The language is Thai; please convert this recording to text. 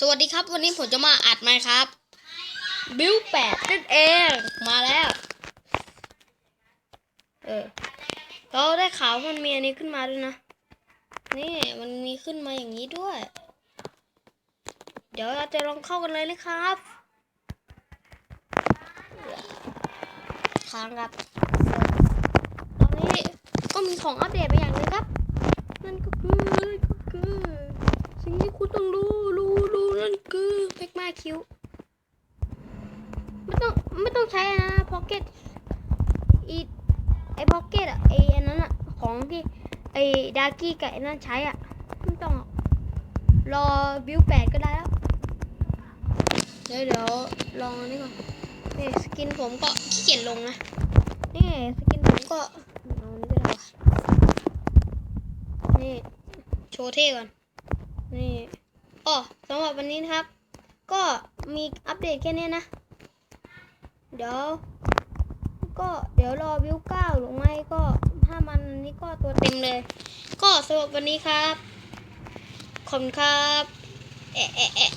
สวัสดีครับ วันนี้ผมจะมาอัดไหมครับ บิวแปดนั่นเองมาแล้ว เออเราได้ข่าวว่ามันมีอันนี้ขึ้นมาด้วยนะ นี่มันมีขึ้นมาอย่างนี้ด้วย เดี๋ยวเราจะลองเข้ากันเลยนะครับค้างครับตอนนี้ก็มีของอัปเดตไปอย่างหนึงครับ นั่นก็คือนั่นก็คือ สิ่งที่คุณต้องรู้รู้รู้นั่นคือเพกมาคิวไม่ต้องไม่ต้องใช้นะพ็อกเก็ตอีไอพ็อกเก็ตอะไออันนั้นอะของที่ไอดาร์กี้กับไอนั่นใช้อะไม่ต้องรอบิวแปดก็ได้แล้วเดี๋ยวเดี๋ยวลองนนี้ก่อนนี่สกินผมก็ขี้เกียจลงนะนี่สกินผมก็เอาอันนี้ก็ได้วะนี่โชว์เท่ก่อนนี่อ๋อสำหรับวันนี้นะครับ ก็มีอัปเดตแค่นี้นะ เดี๋ยว ก็เดี๋ยวรอวิวเก้าหรือไม่ก็ถ้ามันนี่ก็ตัวเต็มเลย ก็สำหรับวันนี้ครับ ขอบคุณครับ เอะเอะแอะ